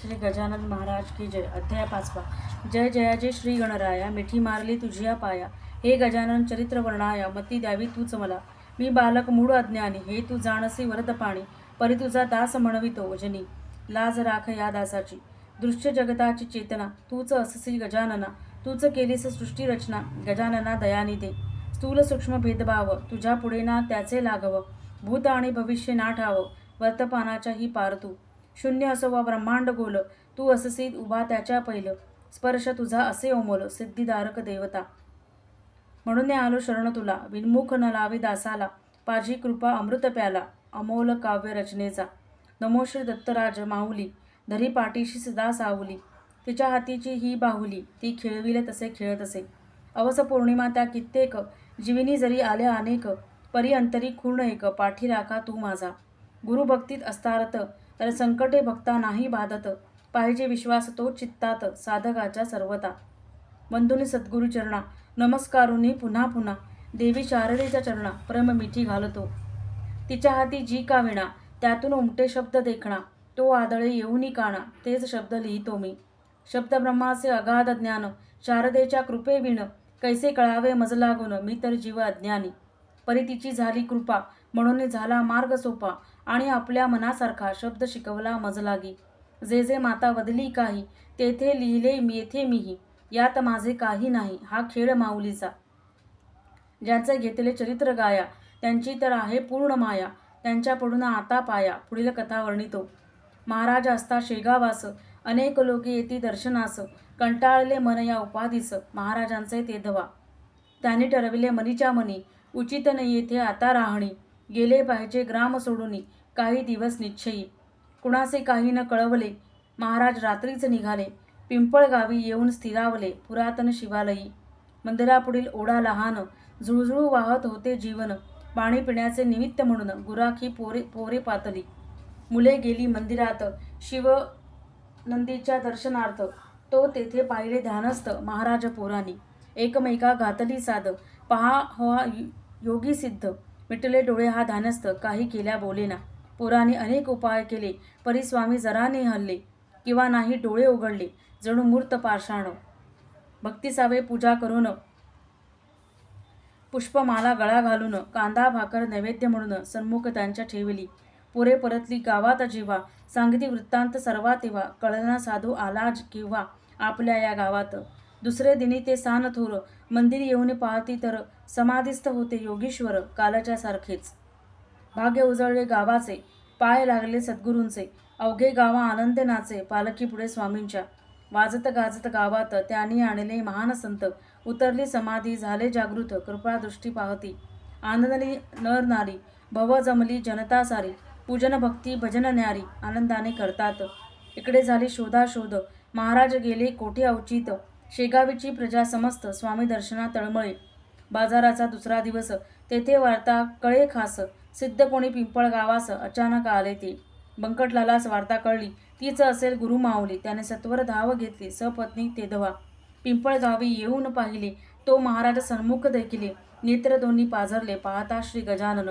श्री गजानन महाराज की जय. अध्याय पाचवा. जय जयाजय श्री गणराया मिठी मारली तुझिया पाया. हे गजानन चरित्र वर्णाया मती द्यावी तूच मला. मी बालक मूळ अज्ञानी हे तू जाणसी वरद पाणी. परी तुझा दास म्हणवितो वजनी. लाज राख या दासाची. दृश्य जगताची चेतना तूच अससी गजानना. तूच केलीस सृष्टी रचना गजानना दयानिधे स्थूल सूक्ष्म भेदभाव तुझ्या पुढे ना त्याचे लागव भूत आणि भविष्य ना ठाव वर्तपानाच्याही पार तू शून्य असो वा ब्रह्मांड गोल. तू अससी उभा त्याच्या पहिलं. स्पर्श तुझा असे ओमोल सिद्धिदारक देवता. म्हणून आलो शरण तुला. विन्मुख न लावी दासाला. पाजी कृपा अमृत प्याला. अमोल काव्य रचनेचा. नमो श्री दत्तराज माऊली. धरी पाठीशी सदा सावली. तिच्या हातीची ही बाहुली. ती खेळविले तसे खेळत असे. अवस पौर्णिमा त्या कित्येक. जीविनी जरी आल्या अनेक. परी अंतरी खूण एक. पाठी राखा तू माझा. गुरुभक्तीत असतारत. तर संकटे भक्ता नाही बाधत. पाहिजे विश्वास तो चित्तात साधकाच्या सर्वता बंधुनी सद्गुरुचरणा नमस्कारुनी पुन्हा पुन्हा. देवी शारदेच्या चरणा प्रेम मिठी घालतो. तिच्या हाती जी का विणा त्यातून उमटे शब्द देखणा. तो आदळे येऊनी काणा तेच शब्द लिहितो मी. शब्द ब्रह्माचे अगाध ज्ञान शारदेच्या कृपे विण. कैसे कळावे मजला गुण मी तर जीव अज्ञानी. परी तिची झाली कृपा म्हणून झाला मार्ग सोपा. आणि आपल्या मनासारखा शब्द शिकवला मज लागी जे जे माता वदली काही तेथे लिहिले मी येथे मीही. यात माझे काही नाही हा खेळ माऊलीचा. ज्यांचे घेतले चरित्र गाया त्यांची तर आहे पूर्ण माया. त्यांच्याकडून आता पाया पुढील कथा वर्णितो. महाराज असता शेगावास अनेक लोके येती दर्शनास. कंटाळले मन या उपाधीस महाराजांचे ते धवा. त्याने ठरविले मनीच्या मनी उचित न येथे आता राहणी. गेले पाहिजे ग्राम सोडूनी. काही दिवस निश्चयी. कुणाचे काही न कळवले महाराज रात्रीच निघाले. पिंपळगावी येऊन स्थिरावले पुरातन शिवालयी. मंदिरापुढील ओढा लहान झुळझुळू वाहत होते जीवन. पाणी पिण्याचे निमित्त म्हणून गुराखी पोरे पोरे पातली. मुले गेली मंदिरात. शिव नंदीच्या दर्शनार्थ. तो तेथे पाहिले ध्यानस्थ महाराज पोरानी. एकमेका घातली साध पहा हवा योगी सिद्ध. मिटले डोळे हा ध्यानस्थ. काही केल्या बोलेना. पोराने अनेक उपाय केले परिस्वामी जराने हल्ले किंवा नाही डोळे उघडले जणू मूर्त पाषाण. भक्तीसावे पूजा करून पुष्पमाला गळा घालून कांदा भाकर नैवेद्य म्हणून सन्मुख त्यांच्या ठेवली. पुरे परतली गावात जेव्हा सांगती वृत्तांत सर्वा तेव्हा कळना साधू आलाज किंवा आपल्या या गावात. दुसरे दिनी ते सानथोर मंदिर येऊन पाहती तर समाधिस्थ होते योगीश्वर कालाच्या सारखेच. भाग्य उजळले गावाचे पाय लागले सद्गुरूंचे अवघे गावा आनंद नाचे पालखी पुढे स्वामींच्या. वाजत गाजत गावात त्यांनी आणले महान संत उतरली समाधी झाले जागृत कृपा दृष्टी पाहती. आनंदली नर नारी भव जमली जनता सारी पूजन भक्ती भजन न्यारी आनंदाने करतात. इकडे झाली शोधाशोध महाराज गेले कोठे अवचित शेगावीची प्रजा समस्त स्वामी दर्शना तळमळे. बाजाराचा दुसरा दिवस. तेथे वार्ता कळे खास. सिद्ध कोणी पिंपळ गावास अचानक आले ते. बंकटलालास वार्ता कळली. तीच असेल गुरु माऊली. त्याने सत्वर धाव घेतली. सपत्नी तेधवा पिंपळ गावी येऊन पाहिले. तो महाराज सन्मुख देखिले. नेत्र दोन्ही पाझरले. पाहता श्री गजानन.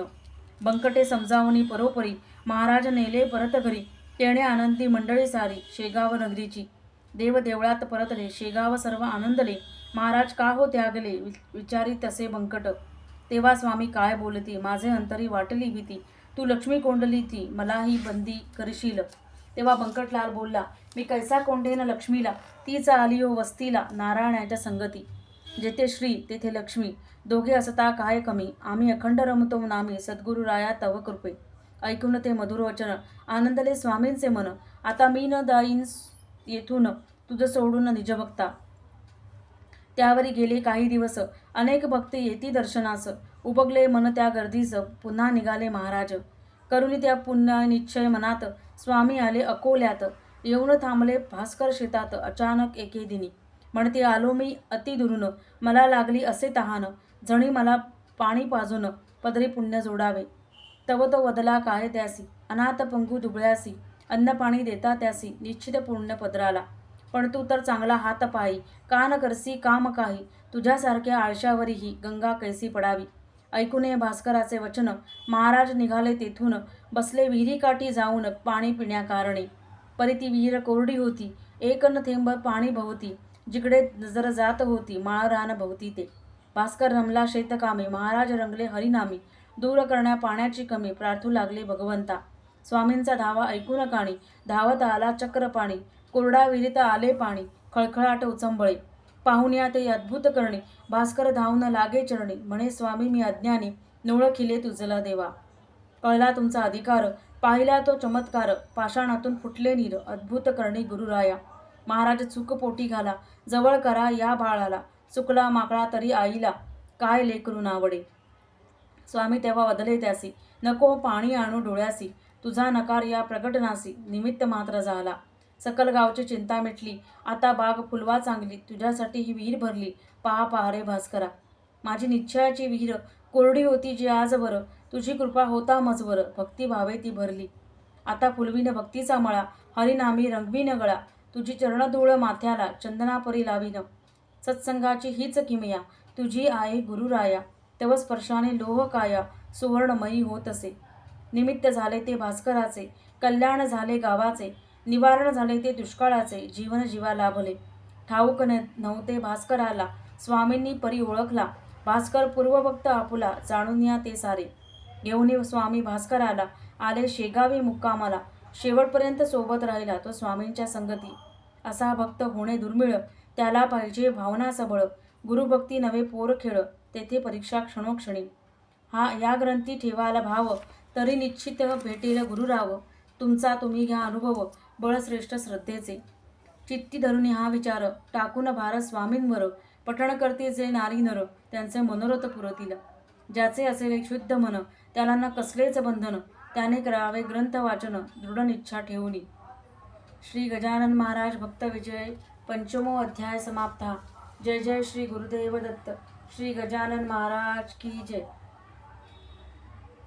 बंकटे समजावणी परोपरी. महाराज नेले परत घरी. तेणे आनंदी मंडळी सारी. शेगाव नगरीची. देव देवळात परतले. शेगाव सर्व आनंदले. महाराज का हो त्यागले? वि- विचारी तसे बंकट. तेव्हा स्वामी काय बोलती? माझे अंतरी वाटली भीती. तू लक्ष्मी कोंडली ती. मलाही बंदी करशील. तेव्हा बंकटलाल बोलला मी कैसा कोंडेन लक्ष्मीला? तीच आली हो वस्तीला. नारायणाच्या संगती. जेथे श्री तेथे लक्ष्मी. दोघे असता काय कमी? आम्ही अखंड रमतो नामी. सद्गुरु राया तव कृपे. ऐकून ते मधुर वचन. आनंदले स्वामींचे मन. आता मी न दाईन येथून तुझं सोडून निज बघता त्यावरी गेले काही दिवस अनेक भक्त येती दर्शनास. उबगले मन त्या गर्दीस पुन्हा निघाले महाराज. करुणी त्या पुन्हा निश्चय मनात स्वामी आले अकोल्यात. येऊन थांबले भास्कर शेतात अचानक एके दिनी. म्हणते आलो मी अति दुरून. मला लागली असे तहान. जणी मला पाणी पाजून पदरी पुण्य जोडावे. तव तो वदला काय त्यासी? अनाथ पंगू दुबळ्यासी. अन्न पाणी देता त्यासी निश्चित पुण्य पदराला. पण तू तर चांगला हात पायी कान करसी काम काही तुझ्यासारख्या आळशावरीही गंगा कैसी पडावी. ऐकून भास्कराचे वचन महाराज निघाले तेथून बसले विहिरीकाठी जाऊन पाणी पिण्याकारणे. परी ती विहीर कोरडी होती एक न थेंब पाणी भोवती जिकडे नजर जात होती माळरान भोवती ते. भास्कर रमला शेतकामी महाराज रंगले हरिनामी दूर करण्या पाण्याची कमी प्रार्थू लागले भगवंता. स्वामींचा धावा ऐकून काणी धावत आला चक्रपाणी कोरडा विहिरीत आले पाणी खळखळाट उचंबळे. पाहुण्या ते अद्भुत करणे भास्कर धावून लागे चरणी म्हणे स्वामी मी अज्ञानी नोळखिले तुझला देवा. कळला तुमचा अधिकार पाहिला तो चमत्कार पाषाणातून फुटले नीर अद्भुत करणे गुरुराया. महाराज चुक पोटी घाला जवळ करा या बाळाला चुकला माकळा तरी आईला काय लेकरू नावडे. स्वामी तेव्हा वदले त्यासी नको पाणी आणू डोळ्यासी तुझा नकार या प्रकटनासी निमित्त मात्र झाला. सकल गावची चिंता मिटली. आता बाग फुलवा चांगली. तुझ्यासाठी ही विहीर भरली. पहा पहा रे भास्करा. माझी निश्चयाची विहीर. कोरडी होती जी आजवर तुझी कृपा होता मजवर. भक्तिभावे ती भरली. आता फुलवीन भक्तीचा मळा. हरिनामी रंगवीन गळा. तुझी चरणधूळ माथ्याला चंदनापरी लावीन. सत्संगाची हीच किमया. तुझी आई गुरुराया. तव स्पर्शाने लोह काया. सुवर्णमयी होत असे. निमित्त झाले ते भास्कराचे कल्याण झाले गावाचे निवारण झाले ते दुष्काळाचे जीवन जीवा लाभले ठाऊक न नव्हते भास्कराला स्वामींनी परी ओळखला. भास्कर पूर्वभक्त आपुला जाणून या ते सारे. घेऊन स्वामी भास्कराला आले शेगावी मुक्कामाला. शेवटपर्यंत सोबत राहिला तो स्वामींच्या संगती. असा भक्त होणे दुर्मिळ त्याला पाहिजे भावना सबळ. गुरुभक्ती नवे पोर खेळ तेथे परीक्षा क्षणोक्षणी. हा या ग्रंथी ठेवायला भाव तरी निश्चित भेटीला गुरुराव तुमचा तुम्ही घ्या अनुभव. बळश्रेष्ठ श्रद्धेचे. चित्ती धरुणी हा विचार. टाकून भारत स्वामींवर. पठण करते जे नारी नर. त्यांचे मनोरथ पुरतील. ज्याचे असेल एक शुद्ध मन त्याला न कसलेच बंधन. त्याने करावे ग्रंथ वाचन. दृढ इच्छा ठेवूनी. श्री गजानन महाराज भक्त विजय. पंचमो अध्याय समाप्ता. जय जय श्री गुरुदेव दत्त. श्री गजानन महाराज की जय.